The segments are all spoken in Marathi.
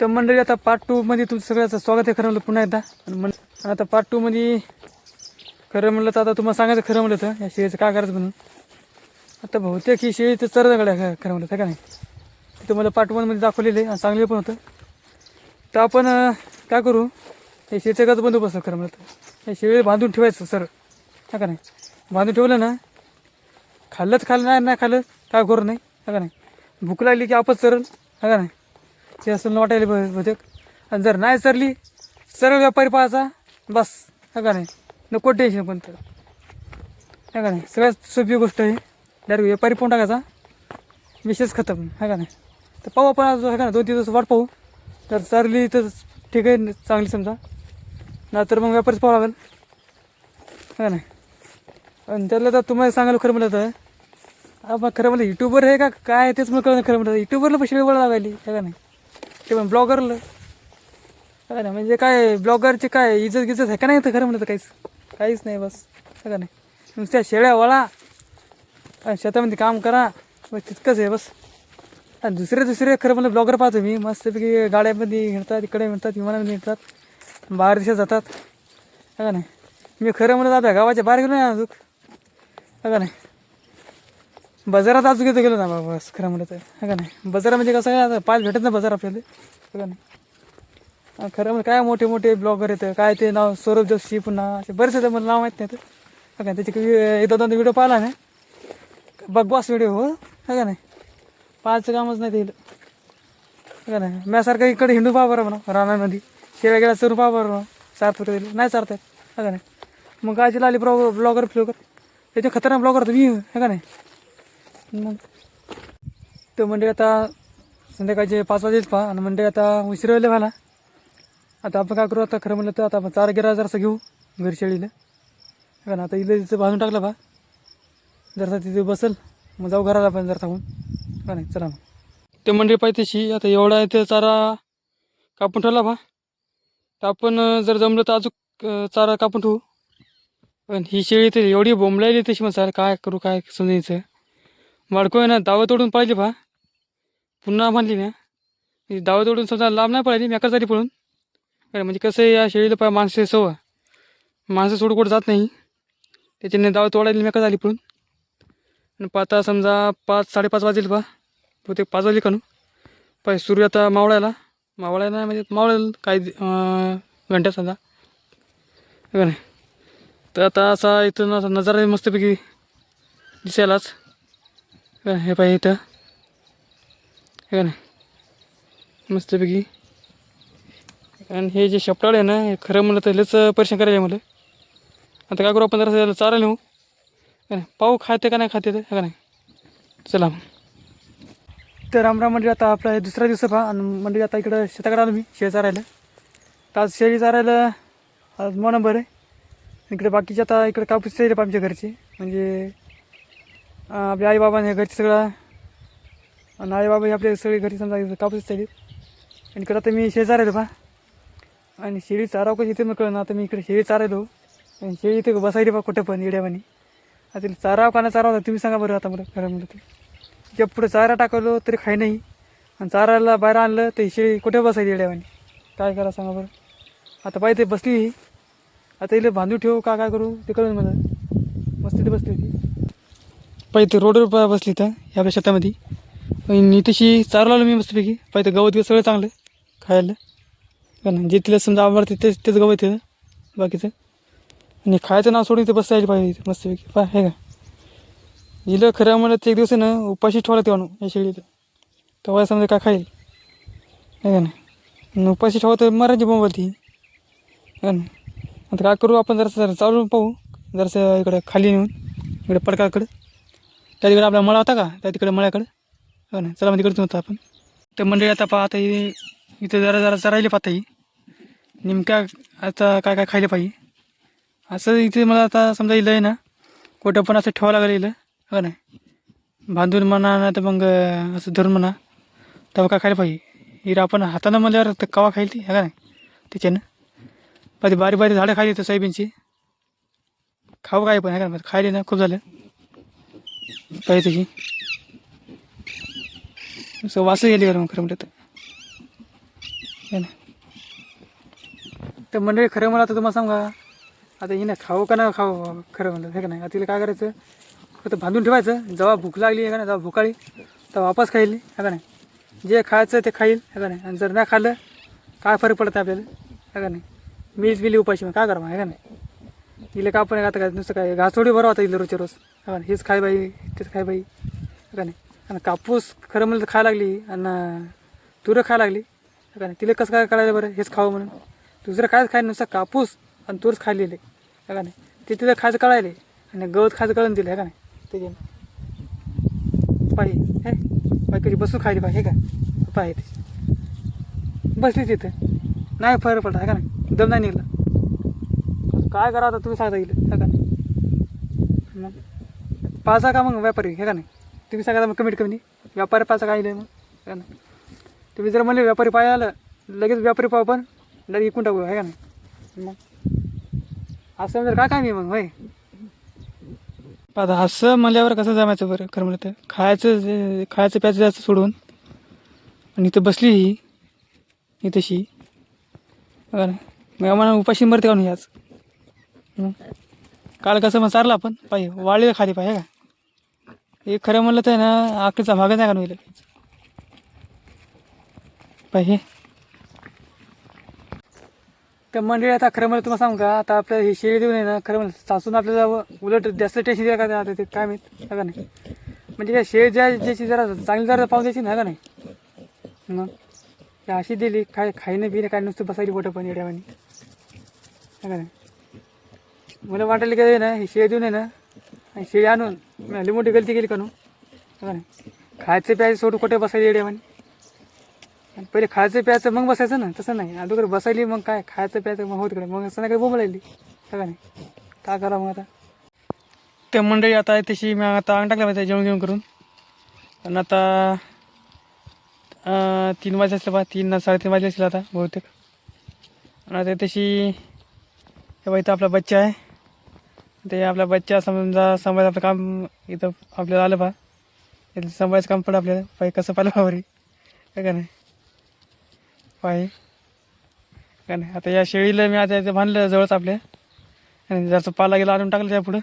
तर मंडळी आता पार्ट टूमध्ये तुमचं सगळ्याचं स्वागत आहे खरं म्हणलं पुन्हा एकदा. आणि म्हण आता पार्ट टूमध्ये खरं म्हणलं तर आता तुम्हाला सांगायचं खरं म्हणलं तर या शेळीचं काय करायचं म्हणून. आता बहुतेक ही शेळी तर चरदकडे आहे खरं म्हणलं का नाही? तुम्हाला पार्ट वनमध्ये दाखवलेलं आहे आणि चांगले पण होतं. तर आपण काय करू? हे शेळीचं गज बंदोबस्त खरं म्हणलं तर. हे शेळी बांधून ठेवायचं सर हा का नाही? बांधून ठेवलं ना खाल्लंच खाल्लं नाही नाही खाल्लं काय करू नाही हा का नाही? भूक लागली की आपच चरल हा का नाही? ते असं वाटायला ब- बहुतेक आणि जर नाही सरली सरळ व्यापारी पाहायचा बस. हा का नाही? नको टेन्शन पण तर हा का नाही? सगळ्यात सोपी गोष्ट आहे डायरेक्ट व्यापारी पण टाकायचा. विशेष खतम. हा का नाही? तर पाहू आपण आज का नाही दोन तीन दिवस वाट पाहू. तर सरली तर ठीक आहे चांगली समजा. नाहीतर मग व्यापारीच पाहावं लागेल. हा का नाही? आणि त्यातलं तर तुम्हाला सांगायला खरं म्हणलं तर मग खरं म्हणलं युट्यूबर आहे का? काय आहे तेच मला कळलं खरं म्हणलं युट्यूबरला पैसे वेळ लागायली. है का नाही? ते पण ब्लॉगरला काय नाही म्हणजे काय ब्लॉगरचे काय इज्जत गिजत आहे का नाही तर खरं म्हणलं तर काहीच काहीच नाही बस. का नाही. नुसत्या शेळ्या वळा शेतामध्ये काम करा. बस तितकंच आहे बस. आणि दुसरे दुसरे खरं म्हणलं ब्लॉगर पाहतो मी. मस्तपैकी गाड्यामध्ये हिंडतात इकडे हिंडतात विमानामध्ये हिंडतात. बाहेर देशात जातात. का नाही. मी खरं म्हणत आपल्या गावाच्या बाहेर गेलो नाही अजून. का नाही. बाजारात अजून घेतो गेलो ना बाबा बस खरं म्हणलं तर. हा का नाही? बाजारामध्ये म्हणजे कसं आहे आता पाच भेटत ना बाजार आपल्याला. है का नाही? खरं म्हणजे काय मोठे मोठे ब्लॉगर येतं काय ते नाव सौरभ जोशी पुन्हा असे बरेच येतं मला नाव माहीत नाही तर. का त्याचे एकदा दोनदा व्हिडिओ पाहिला नाही. बघवास व्हिडिओ हो? है का नाही? पाहायचं कामच नाही ते का नाही? म्यासारखं इकडे हिंडू पहा बरं म्हणा रानामध्ये. शेळ्या गेला चरू पहा बरं म्हणा चारत वगैरे नाही चारत आहेत का नाही? मग काय आली ब्लॉगर ब्लॉगर फ्लॉगर त्याचे खतरनाक ब्लॉगर तुम्ही हा का नाही? मग. तर म्हणजे आता संध्याकाळचे पाच वाजेच पहा आणि म्हणजे आता उशीर व्हायला मला. आता आपण काय करू आता खरं म्हणलं तर आता आपण चार गिरा जरासं घेऊ घरी शेळीला का ना आता इथं तिथं बांधून टाकलं पहा. जरासा तिथे बसल मग जाऊ घराला आपण जर थांबून. का नाही? चला मग. ते मंडळी पाहिजे तशी आता एवढा इथे चारा कापून ठेवला बा तर आपण जर जमलं तर अजून चारा कापून ठेवू. पण ही शेळी तर एवढी बोंबलायली तशी मग सर काय करू काय समजायचं? वाडको आहे ना दावं तोडून पळायची पहा पुन्हा बांधली ना ही दावं तोडून समजा लांब नाही पडायली मेका झाली पळून. काय म्हणजे कसं आहे या शेळीला पहा माणसं सवं माणसं सोडून कुठं जात नाही. त्याच्याने दावं तोडायला मेकच आली पळून. आणि पाहता समजा पाच साडेपाच वाजेल पहा बहुतेक पाच वाजले कानू पाय सूर्य आता मावळायला. मावळायला म्हणजे मावळेल काही घंट्या समजा. का नाही? तर आता असा इथं नजारा मस्तपैकी दिसायलाच. काय हे पाहिजे इथं हे का नाही मस्तपैकी आणि हे जे शपटाळ आहे ना हे खरं म्हणलं तर लयच परेशान करायला मला आता काय करू आपण जरा चारा नेऊ का नाही पाहू खाते का नाही खाते ते का नाही चला तर रामराम म्हणजे आता आपला दुसरा दिवस पहा आणि म्हणजे आता इकडं शेताकडे आलो मी शेळी चारायला तर आज शेळी चारायला आज मग नंबर आहे इकडे बाकीचे आता इकडे कापूस चालले आमच्या घरचे म्हणजे आपल्या आईबाबाने आईबाबा हे घरचे सगळं आणि आईबाबा हे आपले सगळे घरी समजा कापूस चालले आणि इकडं आता मी शेळी चारायलो बा आणि शेळी चाराव कशी इथे मग कळलं ना आता मी इकडे शेळी चारायलो आणि शेळी इथे बसायली बा कुठं पण येड्यावानी आता चारा चाराव चारा होता चाराव तुम्ही सांगा बरं आता मला खरं म्हणलं ते जे पुढे चारा टाकवलो तरी खाई नाही. आणि चाराला बाहेर आणलं तर शेळी कुठे बसायची येड्यावानी काय करा सांगा बरं. आता पाहिजे बसली ही. आता इथे बांधून ठेवू का काय करू? ते कळून मला. मस्त ते बसली होती. पाहिजे रोडवर बसली तर ह्या आपल्या शेतामध्ये. आणि तशी चारू आलो मी मस्तपैकी. पाहिजे गवत बिवत सगळं चांगलं खायला. का ना जे तिला समजा आवडते तेच तेच गवत आहे बाकीचं. आणि खायचं नाव सोडून ते बसता यायला पाहिजे मस्तपैकी. पा हे का हिला खरं म्हणलं एक दिवस ना उपाशी ठेवला ते म्हणून या शेळीत तेव्हा समजा काय खाईल? हे का नाही उपाशी ठेवा तर मराठी बोंबलती का नाही आता काय करू आपण जरासं जरा चालून पाहू. जरासं इकडं खाली नेऊन इकडे पडकाकडं. त्या तिकडे आपला मळा होता का? त्या तिकडे मळ्याकडं? हो ना. चला मग तिकडचं होतं आपण. तर मंडळी आता पाहता ही इथं जरा जरा चरायला पाहता ही. नेमक्या आता काय काय खायला पाहिजे? असं इथे मला आता समजा इलं आहे ना कुठं पण असं ठेवावं लागेल इलं हो नाही बांधून म्हणा नाही तर मग असं धरून म्हणा तेव्हा काय खायला पाहिजे? हिरा आपण हातानं म्हणल्यावर तर कवा खाईल ती है का नाही? त्याच्यानं. पाहिजे बारी बारी झाडं खायली तर सोयाबीनची. खाऊ काय पण आहे का नाही? खायली ना खूप झालं. पाहिजे त्याची? असं वास गेली खरं म्हटलं तर. हे तर मंडळी खरं मला आता तुम्हाला सांगा आता हिनं खाऊ का ना खाऊ खरं म्हणलं हे का नाही? आता तिला काय करायचं? फक्त बांधून ठेवायचं. जेव्हा भूक लागली आहे का नाही? जेव्हा भुकाळी तेव्हा वापस खाईल हे का नाही? जे खायचं ते खाईल हे का नाही? आणि जर नाही खाल्लं काय फरक पडतं आपल्याला? हे का नाही? मीच बिली उपाशी मग काय करावं हे का नाही? तिला का पण आता काय नुसतं काय घास थोडी बरं होता इथलं रोजच्या रोज. का हेच खाय बाई तेच खाय बाई. का नाही? आणि कापूस खरं म्हणलं तर खायला लागली आणि तुरं खायला लागली. का नाही? तिला कसं काय करायला बरं? हेच खावं म्हणून. दुसरं कायच खायला नुसतं कापूस आणि तूरच खाल्लेले. का नाही? ते तिला खायचं कळायले आणि गवत खायचं कळून दिलं का नाही? ते पाहि हे बाई कधी बसून खायली पाहिजे हे का? पाहिजे बसली तिथं. नाही फरक पडला का नाही? दम नाही निघला. काय करा आता तुम्ही सांगता येईल हे का नाही? मग पाचा का मग व्यापारी हे का नाही? तुम्ही सांगा मग कमीत कमी. व्यापारी पाचा काय मग हे का नाही? तुम्ही जर म्हणले व्यापारी पाय आलं लगेच व्यापारी पाहू पण लगेच इकून टाकू हे का नाही? मग असं म्हणजे काय काय मी मग होय? पाहता असं म्हणल्यावर कसं जमायचं बरं? खरं म्हणलं तर खायचं जे खायचं प्यायचं जास्त सोडून आणि इथं बसली ही ही तशी बघा ना मग आम्हाला उपाशी मरते का नाही आज? काल कसं मग चारला आपण? पाहिजे वाळलेलं खाली पाहिजे का? हे खरं म्हणलं तर ना आकडीचा भागच नाही का नाही पाहिजे तर मंडळी आता खरं म्हणलं तुम्हाला सांगू का? आता आपल्या ही शेळी देऊन आहे ना खरं म्हणलं सासून आपल्याला व- उलट जास्त टेन्शन द्या का आता ते काय माहीत? का नाही? म्हणजे काय शेळी ज्या ज्याची जरा चांगली जरा पाहून द्यायची ना का नाही? मग अशी दिली काय खाईनं पिणं काय नुसतं बसायली बोटं पण येड्यावानी. का नाही? मला वाटायला काय ना हे शेळी देऊन आहे ना आणि शेळी आणून मी हल्ली मोठी गलती केली का नू? खायचं प्यायचं सोडून कुठे बसायचं येडे आणि पहिले खायचं प्यायचं मग बसायचं ना तसं नाही. अगोदर बसायली मग काय? खायचं प्यायचं मग होत इकडे. मग संध्याकाळी बोंबलायली का नाही? काय करा मग आता? ते मंडळी आता आहे तशी मी आता अंग टाकलं माहिती जेवण घेऊन करून. पण आता तीन वाजले असले बा तीन साडेतीन वाजले असले आता बहुतेक. आणि आता तशी हे बाई इथं आपला बच्चा आहे. ते आपला बच्चा समजा सांभाळायचं आपलं काम इथं आपल्याला आलं पहा. इथं सांभाळायचं काम पडलं आपल्याला. पाय कसं पाहिलं बाबरी काय का नाही? पाय. का नाही? आता या शेळीला मी आता इथे बांधलं जवळच आपल्या. आणि जरचं पाला गेला आणून टाकलं त्या पुढं.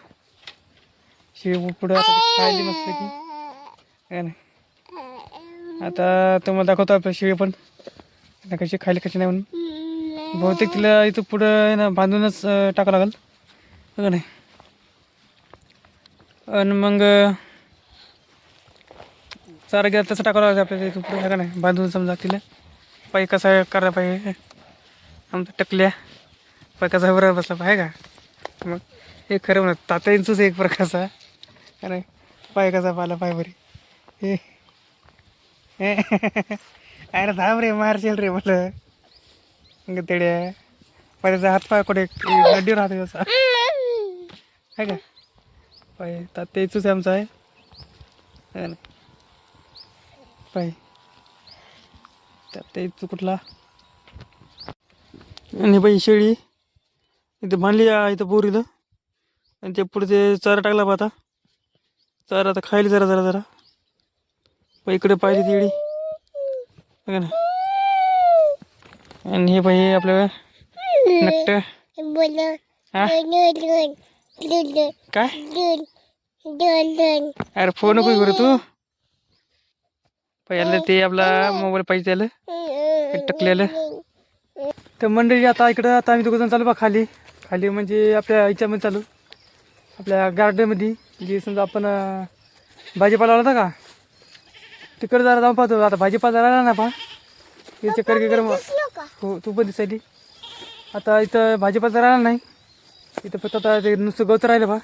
शेळी पुढं आता खायली मस्त की. काय नाही आता तुम्हाला दाखवतो आपलं शेळी पण. कशी खायली कशी नाही म्हणून. बहुतेक तिला इथं पुढं आहे ना बांधूनच टाकावं लागेल. हो का नाही? आणि मग चारा गेला तसं टाकावं लागतं आपल्याला इथं पुढे आहे का नाही बांधून समजा तिला. पाय कसा करायला पाहिजे आमचं टकल्या. पाय कसा बरोबर बसला पाहिजे का? मग हे खरं म्हणत तात्यांचंच एक प्रकारचा का नाही? पाय कसा पाला पाय बरे. हे. अरे धाम रे मारशील रे मला. तेड्या. पाहिजे हात पाय कुठे गड्डी राहते तसा आहे का? पाय तात्याचंच आमचं आहे. पाय. त्यात ते इथं कुठला? आणि बाई शेळी. इथं बांधली इथं बोर इथं आणि ते पुढे ते चारा टाकला बा आता. चारा आता खायला जरा जरा जरा. बाई इकडे पाहिली ती इडी बघा ना आणि हे बाई आपलं नक्ट काय? अरे फोन नको करू तू. पहिलं ते आपला मोबाईल पाहिजे त्याला टकलेलं. तर मंडळी आता इकडं आता आम्ही दोघं जण चालू बा खाली. खाली म्हणजे आपल्या ह्याच्यामध्ये चालू. आपल्या गार्डनमध्ये जे समजा आपण भाजीपाला आला होता का? तिकडे जरा जाऊन पाहतो. आता भाजीपाला राहिला ना पा हे चक्कर गिकर मग हो तू पण दिसायली. आता इथं भाजीपाला राहिला नाही. इथं फक्त आता ते नुसतं गवत राहिलं बा.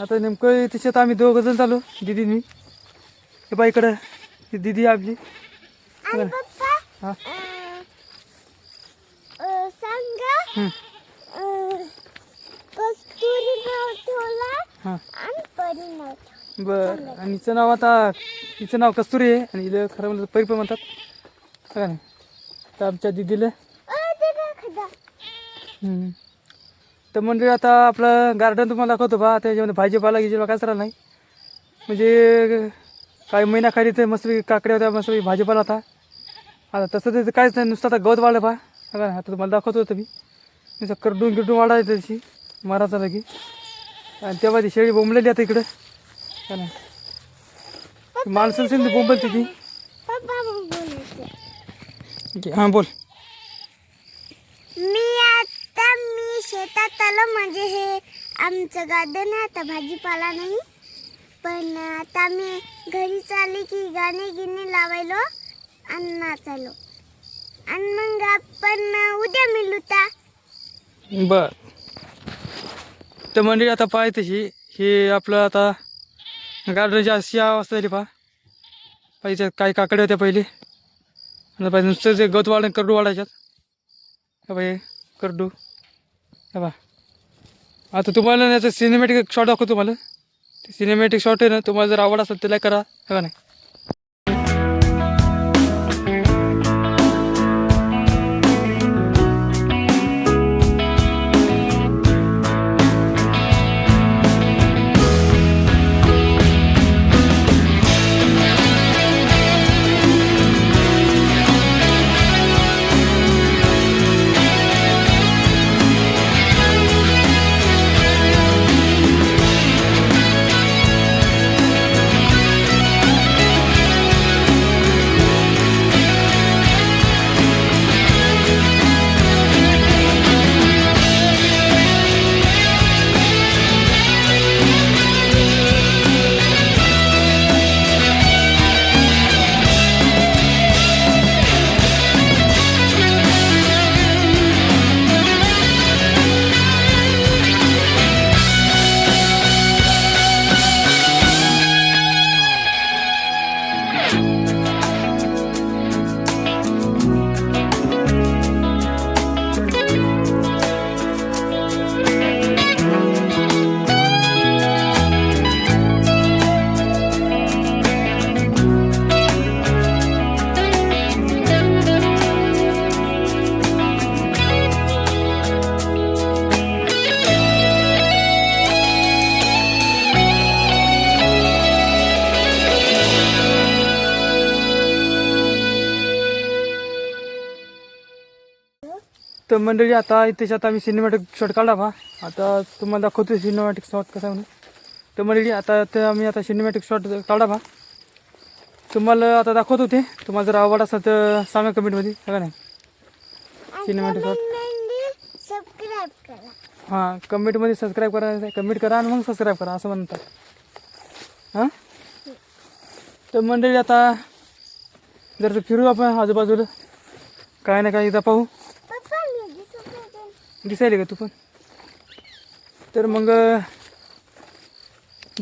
आता नेमकं त्याच्यात आम्ही दोघं जण चालू दिदी मी. हे बा इकडं ती दिदी आपली. हा. सांगा. बर आणि हिचं नाव आता हिचं नाव कस्तुरी आहे आणि हिला खरं म्हणलं तर परी पण म्हणतात. का नाही तर आमच्या दिदीला अ, ते काय खादा? हम्म. तर म्हणजे आता आपलं गार्डन तुम्हाला दाखवतो बा त्याच्यामध्ये भाजीपाला गिजीला काहीच राहिला नाही. म्हणजे काही महिन्याखाली ते मस्त काकड्या होत्या मस्त भाजीपाला होता. आता तसं त्याचं काहीच नाही नुसतं आता गवत वाढलं पहा बघा ना आता तुम्हाला दाखवतो होतं मी नुसतं करडून गिरडून वाढायचं त्याची मारायचा लगी. आणि तेव्हा ती शेळी बोंबलेली आता इकडं. का नाही माणसं असेल ती बोंबल बोलायचं हां बोल. मी आता शेतात आलं म्हणजे हे आमचं गार्डन आहे आता भाजीपाला नाही. पण आता आम्ही घरी चालले की गाणे गिणे लावायलो आणि चालो आणि मग आपण उद्या मिळूता बर. तर मंडळी आता पाय तशी हे आपलं आता गार्डनची अशी अवस्था झाली पहा. पाहिजे काही काकडे होत्या पहिले. आणि पाहिजे नुसतं जे गवत वाढ करडू वाढायच्यात. पाहिजे बाई करडू. बा आता तुम्हाला याचं सिनेमॅटिक शॉट दाखवतो तुम्हाला. ते सिनेमॅटिक शॉट आहे ना तुम्हाला जर आवड असेल त्याला लाईक करा हे का नाही? तर मंडळी आता त्याच्यात आम्ही सिनेमॅटिक शॉट काढला बा. आता तुम्हाला दाखवतो सिनेमॅटिक शॉट कसा म्हणून. तर मंडळी आता ते आम्ही आता सिनेमॅटिक शॉट काढला बा. तुम्हाला आता दाखवत होते तुम्हाला जर आवड असेल तर सांगा कमेंटमध्ये बघा नाही. सबस्क्राईब करा. हां कमेंटमध्ये सबस्क्राईब करा कमेंट करा आणि मग सबस्क्राईब करा असं म्हणतात. हां? तर मंडळी आता जर फिरू आपण आजूबाजूला काय ना काय इथं पाहू पप्पा मी दिसत होते. दिसायले का तू पण? तर मग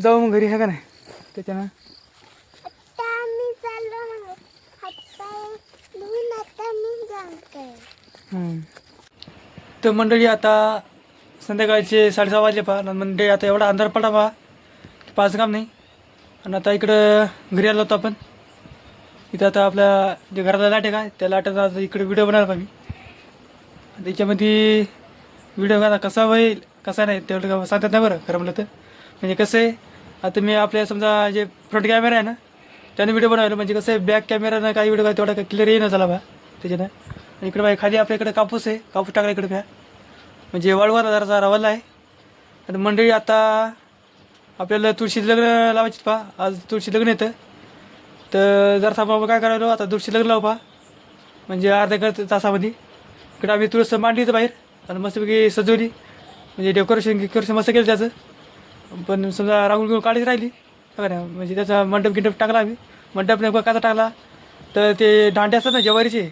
जाऊ मग घरी आहे का नाही? त्याच्यानं? मी मी. तर मंडळी आता संध्याकाळचे साडेसहा वाजले पहा. मंडळी आता एवढा अंधार पडा पहा. की पाच काम नाही. आणि आता इकडं घरी आलो होतो आपण. इथं आता आपल्या जे घराला लाट आहे का त्या लाटाचा आता इकडे व्हिडिओ बनवला पाहिजे त्याच्यामध्ये व्हिडिओ आता कसा होईल कसा नाही तेवढं सांगतात ना बरं खरं म्हणलं तर. म्हणजे कसं आहे आता मी आपल्या समजा जे फ्रंट कॅमेरा आहे ना त्याने व्हिडिओ बनवलं म्हणजे कसं आहे बॅक कॅमेरानं काही व्हिडिओ काय तेवढा क्लिअर येईन झाला बा त्याच्यानं. आणि इकडे बाई खाली आपल्या इकडे कापूस आहे कापूस टाकला इकडे प्या. म्हणजे वळवर जरासा रवला आहे. आणि मंडळी आता आपल्याला तुळशी लग्न लावायची पहा आज तुळशी लग्न येतं तर. जरासा बाबा काय करायलो आता तुळशी लग्न लावू पहा म्हणजे अर्ध्या तासामध्ये. इकडे आम्ही तुळस मांडली इथं बाहेर. आणि मस्तपैकी सजवली. म्हणजे डेकोरेशन डेकोरेशन मस्त केलं त्याचं. पण समजा रांगोळी घेऊन काढायची राहिली. बघा ना म्हणजे त्याचा मंडप गिंडप टाकला आम्ही. मंडप नेमका कसा टाकला? तर ते दांडे असतात ना जवारीचे.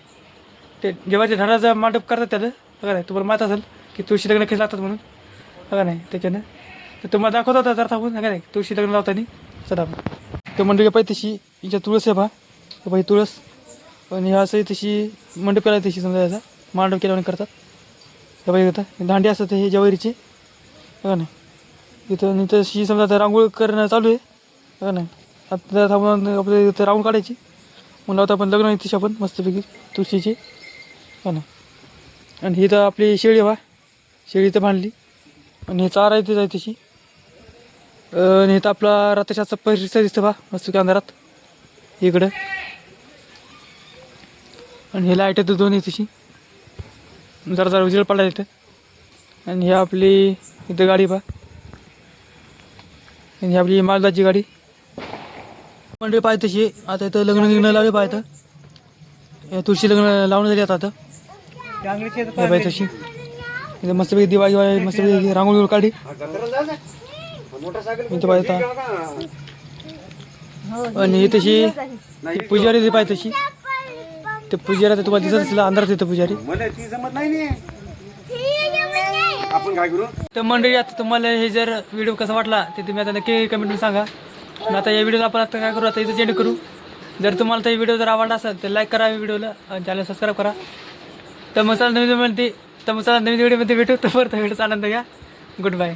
ते जेव्हाच्या झाडाचा मांडप करतात त्याला. बघा नाही तुम्हाला माहीत असेल की तुळशी लग्न कशी लागतात म्हणून. बघा नाही त्याच्यानं. तर तुम्हाला दाखवत होता जर थांबून. बघा नाही तुळशी लग्न लावताना. चला ते मंडळी पाहिजे तशी. हिच्या तुळस आहे पहा पाहिजे तुळस. आणि ह्या असं तशी मंडप केला तशी समजा याचा. मांडप केल्याने करतात. हे पाहिजे इथं. दांडे असतात हे ज्वारीचे. बघा नाही इथं इथं शी समजा आता रांगोळ करणं चालू आहे. बघा नाही आता थांबून आपल्या इथं रांगोळी काढायची. म्हणलं आता आपण लग्न तिशी आपण मस्तपैकी. तुळशीची. हो ना. आणि ही तर आपली शेळी वा शेळी तर बांधली. आणि हे चारा तिथं आहे तिची. आणि इथं आपला रथशाचा परिसर दिसतं बा. मस्त अंधारात. इकडं. आणि हे लाइट येतं दोन्ही तशी जरा जरा उजेड पडला इथं. आणि ही आपली इथं गाडी पहा. आणि ही आपली मालदाची गाडी. मंडळी पाहिजे तशी आता इथं लग्न गिग्न लावले पाहिजे तुळशी लग्न लावून झाली आता आता पाहिजे तशी इथं मस्तपैकी दिवाळी दिवाळी मस्तपैकी रांगोळी काढली. इथं पाहिजे आता आणि ही. तशी ती पुजारी पाहिजे तशी ते पुजारी तुम्हाला दिसत असेल अंधारात येतं पुजारी. मला ती जमत नाही ने. आपण काय करू? तर मंडळी आता तुम्हाला हे जर व्हिडिओ कसा वाटला ते तुम्ही आता नक्की कमेंटमध्ये सांगा. आणि आता या व्हिडिओला आपण आता काय करू आता इथं एंड करू. जर तुम्हाला तर व्हिडिओ जर आवडला असेल तर लाईक करा व्हिडिओला चॅनल सबस्क्राईब करा. तर मग चला नवीन मध्ये तर मग चला नवीन व्हिडिओमध्ये भेटू. तर परत व्हिडिओचा आनंद घ्या. Good bye